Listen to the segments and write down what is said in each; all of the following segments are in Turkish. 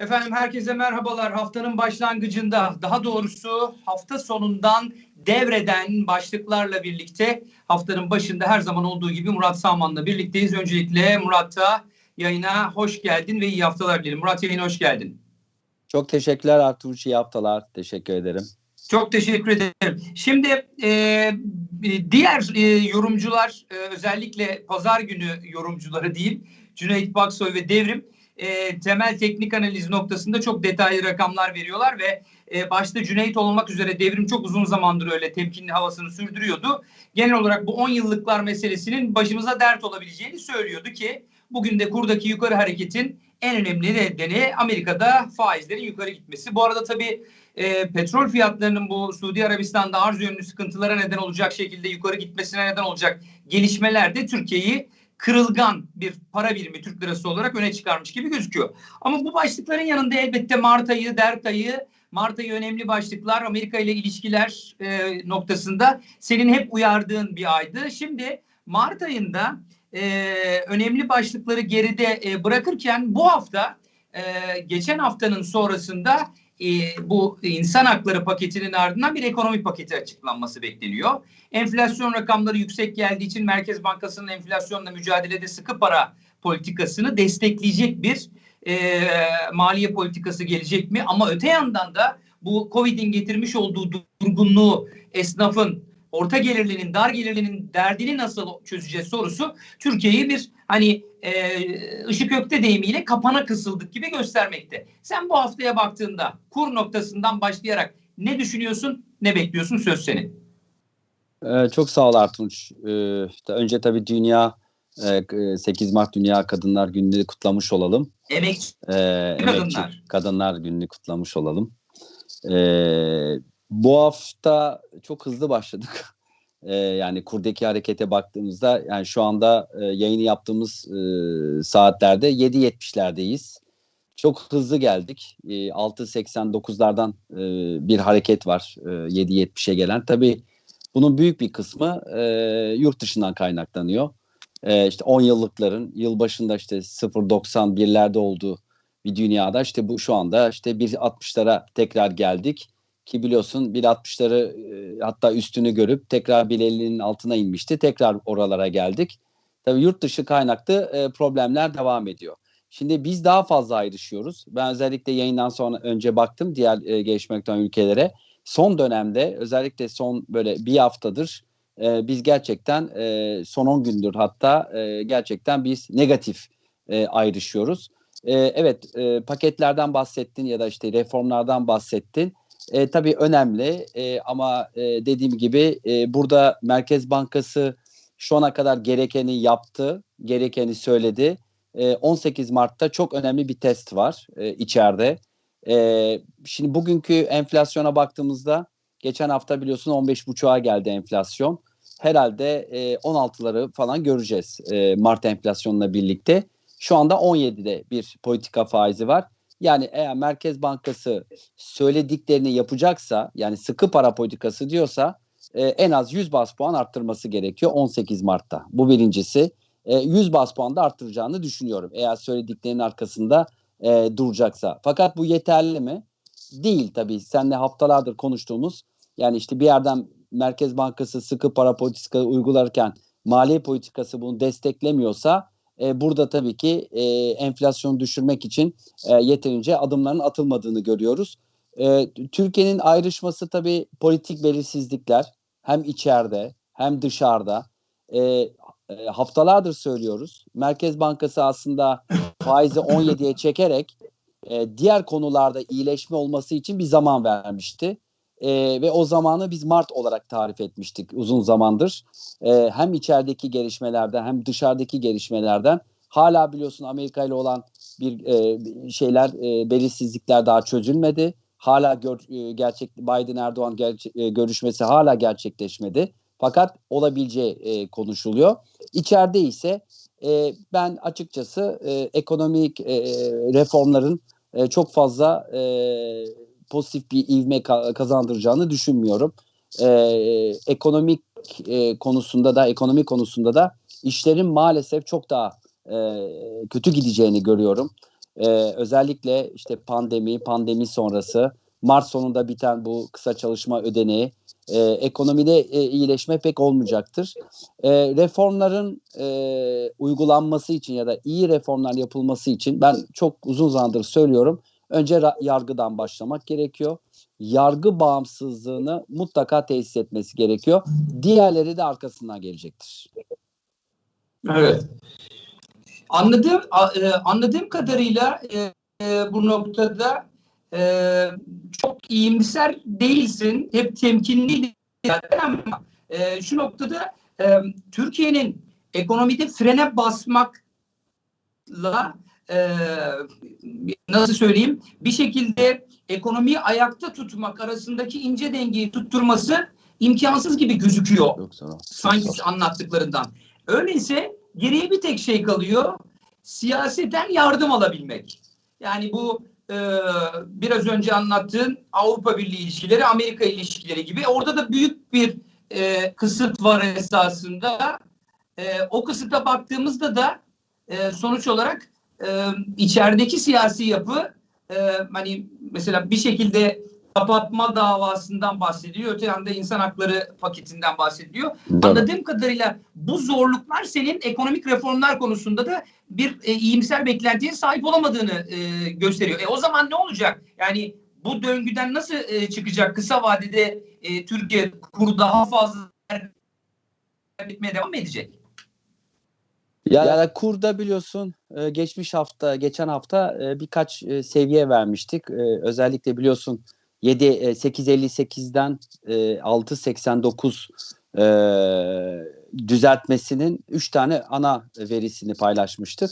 Efendim herkese merhabalar. Haftanın başlangıcında, daha doğrusu hafta sonundan devreden başlıklarla birlikte haftanın başında her zaman olduğu gibi Murat Saman'la birlikteyiz. Öncelikle Murat'a yayına hoş geldin ve iyi haftalar dilerim. Murat yayına hoş geldin. Çok teşekkürler Artuğ. İyi haftalar. Teşekkür ederim. Çok teşekkür ederim. Şimdi e, diğer e, yorumcular e, özellikle pazar günü yorumcuları diyeyim Cüneyt Baksoy ve Devrim e, temel teknik analiz noktasında çok detaylı rakamlar veriyorlar ve e, başta Cüneyt olmak üzere devrim çok uzun zamandır öyle temkinli havasını sürdürüyordu. Genel olarak bu 10 yıllıklar meselesinin başımıza dert olabileceğini söylüyordu ki bugün de kurdaki yukarı hareketin en önemli nedeni Amerika'da faizlerin yukarı gitmesi. Bu arada tabii e, petrol fiyatlarının bu Suudi Arabistan'da arz yönlü sıkıntılara neden olacak şekilde yukarı gitmesine neden olacak gelişmeler de Türkiye'yi kırılgan bir para birimi Türk lirası olarak öne çıkarmış gibi gözüküyor. Ama bu başlıkların yanında elbette Mart ayı, Dert ayı, Mart ayı önemli başlıklar, Amerika ile ilişkiler e, noktasında senin hep uyardığın bir aydı. Şimdi Mart ayında e, önemli başlıkları geride e, bırakırken bu hafta e, geçen haftanın sonrasında e, bu insan hakları paketinin ardından bir ekonomi paketi açıklanması bekleniyor. Enflasyon rakamları yüksek geldiği için Merkez Bankası'nın enflasyonla mücadelede sıkı para politikasını destekleyecek bir e, maliye politikası gelecek mi? Ama öte yandan da bu Covid'in getirmiş olduğu durgunluğu esnafın orta gelirlinin, dar gelirlinin derdini nasıl çözeceğiz sorusu Türkiye'yi bir hani e, ışık ökte deyimiyle kapana kısıldık gibi göstermekte. Sen bu haftaya baktığında kur noktasından başlayarak ne düşünüyorsun, ne bekliyorsun söz senin. Ee, çok sağ ol Artunç. Ee, önce tabii dünya e, 8 Mart Dünya Kadınlar Günü'nü kutlamış olalım. Emekçi ee, kadınlar. Emekçi kadınlar Günü'nü kutlamış olalım. Ee, bu hafta çok hızlı başladık. Ee, yani kurdaki harekete baktığımızda yani şu anda e, yayını yaptığımız e, saatlerde 7.70'lerdeyiz. Çok hızlı geldik. E, 6.89'lardan e, bir hareket var e, 7.70'e gelen. Tabii bunun büyük bir kısmı e, yurt dışından kaynaklanıyor. E, işte 10 yıllıkların yılbaşında işte 0.91'lerde olduğu bir dünyada işte bu şu anda işte 1.60'lara tekrar geldik ki biliyorsun 1.60'ları e, hatta üstünü görüp tekrar 1.50'nin altına inmişti. Tekrar oralara geldik. Tabii yurt dışı kaynaklı e, problemler devam ediyor. Şimdi biz daha fazla ayrışıyoruz. Ben özellikle yayından sonra önce baktım diğer e, gelişmekten ülkelere. Son dönemde özellikle son böyle bir haftadır e, biz gerçekten e, son 10 gündür hatta e, gerçekten biz negatif e, ayrışıyoruz. E, evet e, paketlerden bahsettin ya da işte reformlardan bahsettin. E, tabii önemli e, ama e, dediğim gibi e, burada Merkez Bankası şu ana kadar gerekeni yaptı, gerekeni söyledi. E, 18 Mart'ta çok önemli bir test var e, içeride. E, şimdi bugünkü enflasyona baktığımızda geçen hafta biliyorsun 15.5'a geldi enflasyon. Herhalde e, 16'ları falan göreceğiz e, Mart enflasyonla birlikte. Şu anda 17'de bir politika faizi var. Yani eğer Merkez Bankası söylediklerini yapacaksa yani sıkı para politikası diyorsa e, en az 100 bas puan arttırması gerekiyor 18 Mart'ta. Bu birincisi. E, 100 bas puan da arttıracağını düşünüyorum. Eğer söylediklerinin arkasında e, duracaksa. Fakat bu yeterli mi? Değil tabii. Seninle haftalardır konuştuğumuz yani işte bir yerden Merkez Bankası sıkı para politikası uygularken maliye politikası bunu desteklemiyorsa e, burada tabii ki e, enflasyonu düşürmek için e, yeterince adımların atılmadığını görüyoruz. E, Türkiye'nin ayrışması tabii politik belirsizlikler hem içeride hem dışarıda. E, e, haftalardır söylüyoruz. Merkez Bankası aslında faizi 17'ye çekerek e, diğer konularda iyileşme olması için bir zaman vermişti. E, ve o zamanı biz Mart olarak tarif etmiştik uzun zamandır. E, hem içerideki gelişmelerden hem dışarıdaki gelişmelerden hala biliyorsun Amerika ile olan bir e, şeyler e, belirsizlikler daha çözülmedi. Hala gör, e, gerçek Biden Erdoğan gerçek, e, görüşmesi hala gerçekleşmedi. Fakat olabileceği e, konuşuluyor. İçeride ise e, ben açıkçası e, ekonomik e, reformların e, çok fazla e, pozitif bir ivme kazandıracağını düşünmüyorum. E, ekonomik e, konusunda da ekonomi konusunda da işlerin maalesef çok daha e, kötü gideceğini görüyorum. e, özellikle işte pandemi, pandemi sonrası, Mart sonunda biten bu kısa çalışma ödeneği, e, ekonomide e, iyileşme pek olmayacaktır. E, reformların e, uygulanması için ya da iyi reformlar yapılması için ben çok uzun zamandır söylüyorum. Önce yargıdan başlamak gerekiyor. Yargı bağımsızlığını mutlaka tesis etmesi gerekiyor. Diğerleri de arkasından gelecektir. Evet. Anladığım e, anladığım kadarıyla e, e, bu noktada çok iyimser değilsin. Hep temkinli ama şu noktada Türkiye'nin ekonomide frene basmakla e, nasıl söyleyeyim bir şekilde ekonomiyi ayakta tutmak arasındaki ince dengeyi tutturması imkansız gibi gözüküyor sanki anlattıklarından. Öyleyse geriye bir tek şey kalıyor. Siyaseten yardım alabilmek. Yani bu e, biraz önce anlattığın Avrupa Birliği ilişkileri, Amerika ilişkileri gibi. Orada da büyük bir e, kısıt var esasında. E, o kısıta baktığımızda da e, sonuç olarak e, içerideki siyasi yapı e, hani mesela bir şekilde kapatma davasından bahsediliyor. Öte yanda insan hakları paketinden bahsediliyor. Doğru. Anladığım kadarıyla bu zorluklar senin ekonomik reformlar konusunda da bir e, iyimser beklentiye sahip olamadığını e, gösteriyor. E, o zaman ne olacak? Yani bu döngüden nasıl e, çıkacak? Kısa vadede e, Türkiye kuru daha fazla bitmeye devam mı edecek? Ya, ya kurda biliyorsun e, geçmiş hafta, geçen hafta e, birkaç e, seviye vermiştik. Özellikle biliyorsun 7 e, 858'den e, 689 e, düzeltmesinin 3 tane ana verisini paylaşmıştık.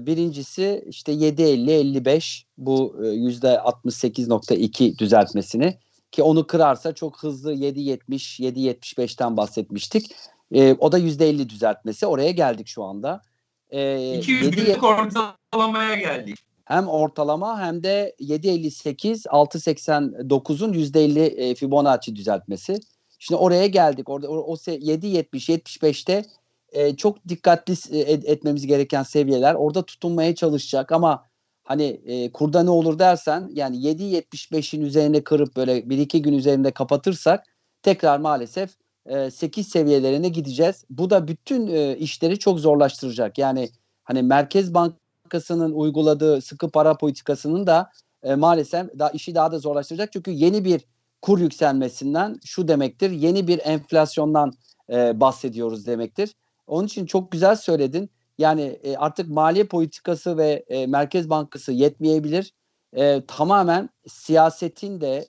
Birincisi işte 750-55 bu e, %68.2 düzeltmesini ki onu kırarsa çok hızlı 770 775'ten bahsetmiştik. E, o da %50 düzeltmesi. Oraya geldik şu anda. E, 200 yedi- günlük ortalamaya geldik. hem ortalama hem de 7.58 6.89'un %50 e, Fibonacci düzeltmesi. Şimdi oraya geldik. Orada o, o se- 7.70 75'te e, çok dikkatli et- etmemiz gereken seviyeler. Orada tutunmaya çalışacak ama hani e, kurda ne olur dersen yani 7.75'in üzerine kırıp böyle 1-2 gün üzerinde kapatırsak tekrar maalesef e, 8 seviyelerine gideceğiz. Bu da bütün e, işleri çok zorlaştıracak. Yani hani Merkez Bank Bankası'nın uyguladığı sıkı para politikasının da e, maalesef daha işi daha da zorlaştıracak. Çünkü yeni bir kur yükselmesinden şu demektir. Yeni bir enflasyondan e, bahsediyoruz demektir. Onun için çok güzel söyledin. Yani e, artık maliye politikası ve e, Merkez Bankası yetmeyebilir. E, tamamen siyasetin de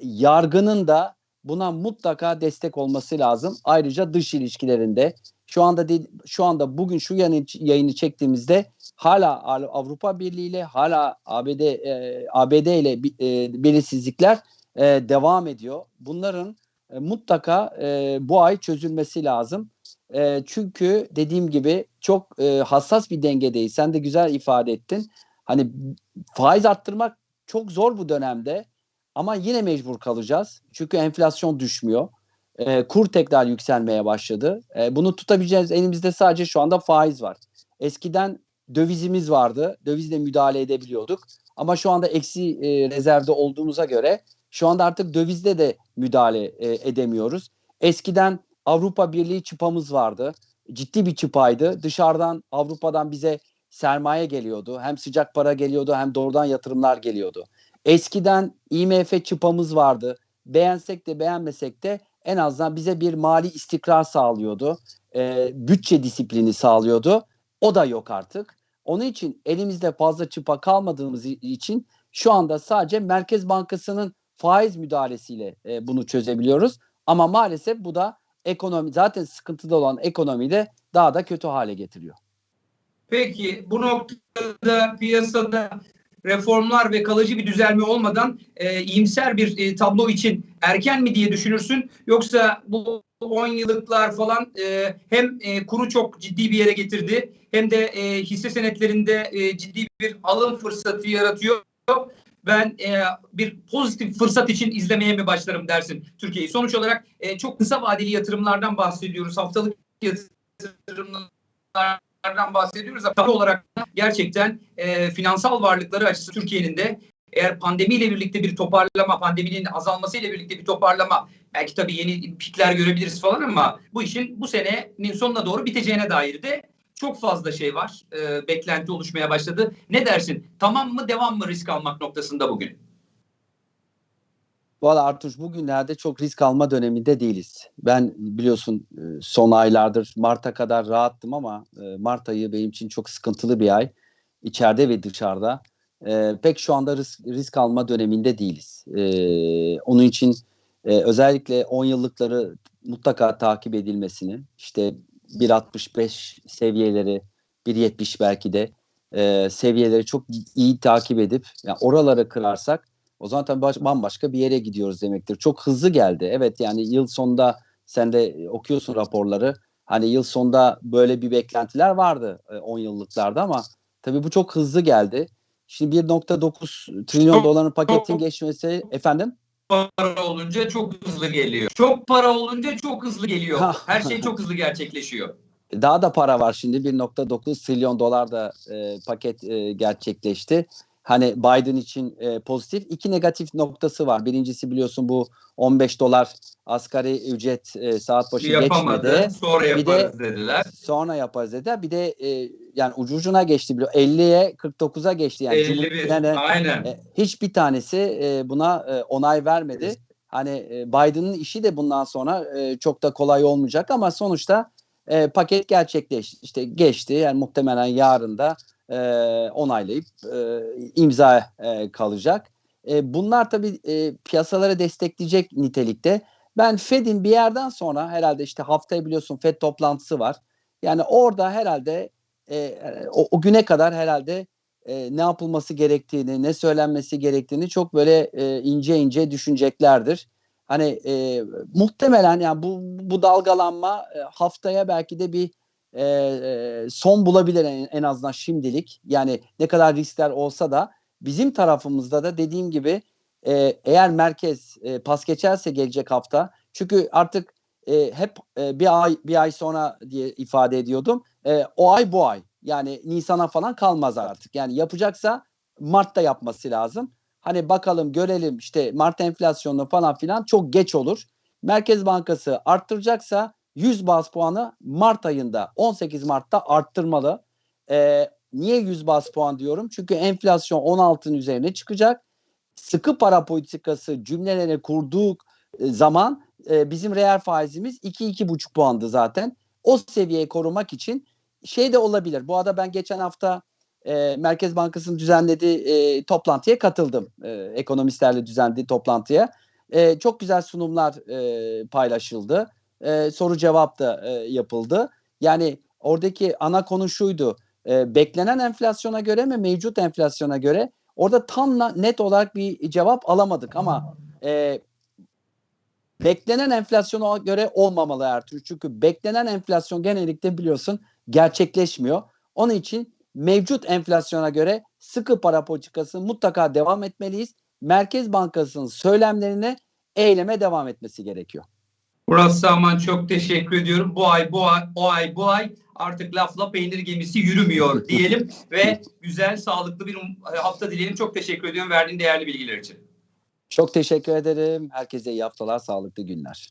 yargının da buna mutlaka destek olması lazım. Ayrıca dış ilişkilerinde şu anda de, şu anda bugün şu yayını, yayını çektiğimizde hala Avrupa Birliği ile hala ABD e, ABD ile e, belirsizlikler e, devam ediyor. Bunların e, mutlaka e, bu ay çözülmesi lazım. E, çünkü dediğim gibi çok e, hassas bir dengedeyiz. Sen de güzel ifade ettin. Hani faiz arttırmak çok zor bu dönemde ama yine mecbur kalacağız. Çünkü enflasyon düşmüyor. E, kur tekrar yükselmeye başladı. E, bunu tutabileceğiz elimizde sadece şu anda faiz var. Eskiden dövizimiz vardı. Dövizle müdahale edebiliyorduk. Ama şu anda eksi e, rezervde olduğumuza göre şu anda artık dövizde de müdahale e, edemiyoruz. Eskiden Avrupa Birliği çıpamız vardı. Ciddi bir çıpaydı. Dışarıdan Avrupa'dan bize sermaye geliyordu. Hem sıcak para geliyordu hem doğrudan yatırımlar geliyordu. Eskiden IMF çıpamız vardı. Beğensek de beğenmesek de en azından bize bir mali istikrar sağlıyordu. E, bütçe disiplini sağlıyordu. O da yok artık. Onun için elimizde fazla çıpa kalmadığımız için şu anda sadece Merkez Bankası'nın faiz müdahalesiyle e, bunu çözebiliyoruz. Ama maalesef bu da ekonomi zaten sıkıntıda olan ekonomiyi de daha da kötü hale getiriyor. Peki bu noktada piyasada reformlar ve kalıcı bir düzelme olmadan e, iyimser bir e, tablo için erken mi diye düşünürsün? Yoksa bu 10 yıllıklar falan e, hem e, kuru çok ciddi bir yere getirdi hem de e, hisse senetlerinde e, ciddi bir alım fırsatı yaratıyor. Ben e, bir pozitif fırsat için izlemeye mi başlarım dersin Türkiye'yi? Sonuç olarak e, çok kısa vadeli yatırımlardan bahsediyoruz. Haftalık yatırımlar rakamlardan bahsediyoruz tabii olarak gerçekten e, finansal varlıkları açısından Türkiye'nin de eğer pandemiyle birlikte bir toparlama, pandeminin azalmasıyla birlikte bir toparlama, belki tabii yeni pikler görebiliriz falan ama bu işin bu senenin sonuna doğru biteceğine dair de çok fazla şey var. E, beklenti oluşmaya başladı. Ne dersin? Tamam mı, devam mı risk almak noktasında bugün? Valla Artuş bugünlerde çok risk alma döneminde değiliz. Ben biliyorsun e, son aylardır Mart'a kadar rahattım ama e, Mart ayı benim için çok sıkıntılı bir ay. İçeride ve dışarıda. E, pek şu anda risk, risk alma döneminde değiliz. Onun için özellikle 10 yıllıkları mutlaka takip edilmesini, işte 1.65 seviyeleri, 1.70 belki de seviyeleri çok iyi takip edip yani oraları kırarsak o zaman tabii baş, bambaşka bir yere gidiyoruz demektir. Çok hızlı geldi. Evet yani yıl sonunda sen de okuyorsun raporları. Hani yıl sonunda böyle bir beklentiler vardı 10 yıllıklarda ama tabii bu çok hızlı geldi. Şimdi 1.9 trilyon doların paketin geçmesi efendim para olunca çok hızlı geliyor. Çok para olunca çok hızlı geliyor. Her şey çok hızlı gerçekleşiyor. daha da para var şimdi 1.9 trilyon dolar da e, paket e, gerçekleşti. Hani Biden için e, pozitif iki negatif noktası var. Birincisi biliyorsun bu 15 dolar asgari ücret e, saat başı Yapamadı. geçmedi. Sonra Bir de- yaparız dediler. Sonra yaparız dedi. Bir de e, yani ucu ucuna geçti. biliyor. 50'ye 49'a geçti. Yani 51. Cumhuriyetçilerine, Aynen. e, hiçbir tanesi e, buna e, onay vermedi. Hani e, Biden'ın işi de bundan sonra e, çok da kolay olmayacak ama sonuçta e, paket gerçekleşti. İşte geçti. Yani muhtemelen yarın da e, onaylayıp e, imza e, kalacak. E, bunlar tabii e, piyasaları destekleyecek nitelikte. Ben Fed'in bir yerden sonra herhalde işte haftaya biliyorsun Fed toplantısı var. Yani orada herhalde e, o, o güne kadar herhalde e, ne yapılması gerektiğini, ne söylenmesi gerektiğini çok böyle e, ince ince düşüneceklerdir. Hani e, muhtemelen yani bu bu dalgalanma e, haftaya belki de bir e, e, son bulabilir en, en azından şimdilik. Yani ne kadar riskler olsa da bizim tarafımızda da dediğim gibi e, eğer merkez e, pas geçerse gelecek hafta çünkü artık e, hep e, bir ay bir ay sonra diye ifade ediyordum. E, o ay bu ay. Yani Nisan'a falan kalmaz artık. Yani yapacaksa Mart'ta yapması lazım. Hani bakalım görelim işte Mart enflasyonu falan filan çok geç olur. Merkez Bankası arttıracaksa 100 baz puanı Mart ayında 18 Mart'ta arttırmalı. E, niye 100 baz puan diyorum? Çünkü enflasyon 16'ın üzerine çıkacak. Sıkı para politikası cümleleri kurduğu e, zaman e, bizim reel faizimiz 2-2,5 puandı zaten. O seviyeyi korumak için şey de olabilir. Bu arada ben geçen hafta e, Merkez Bankası'nın düzenlediği e, toplantıya katıldım. E, ekonomistlerle düzenlediği toplantıya. E, çok güzel sunumlar e, paylaşıldı. E, soru cevap da e, yapıldı. Yani oradaki ana konu şuydu. E, beklenen enflasyona göre mi mevcut enflasyona göre orada tam net olarak bir cevap alamadık ama e, beklenen enflasyona göre olmamalı Ertuğrul. Çünkü beklenen enflasyon genellikle biliyorsun gerçekleşmiyor. Onun için mevcut enflasyona göre sıkı para politikası mutlaka devam etmeliyiz. Merkez Bankası'nın söylemlerine eyleme devam etmesi gerekiyor. Murat Saman çok teşekkür ediyorum. Bu ay bu ay o ay bu ay artık lafla peynir gemisi yürümüyor diyelim ve güzel sağlıklı bir hafta dileyelim. Çok teşekkür ediyorum verdiğin değerli bilgiler için. Çok teşekkür ederim. Herkese iyi haftalar, sağlıklı günler.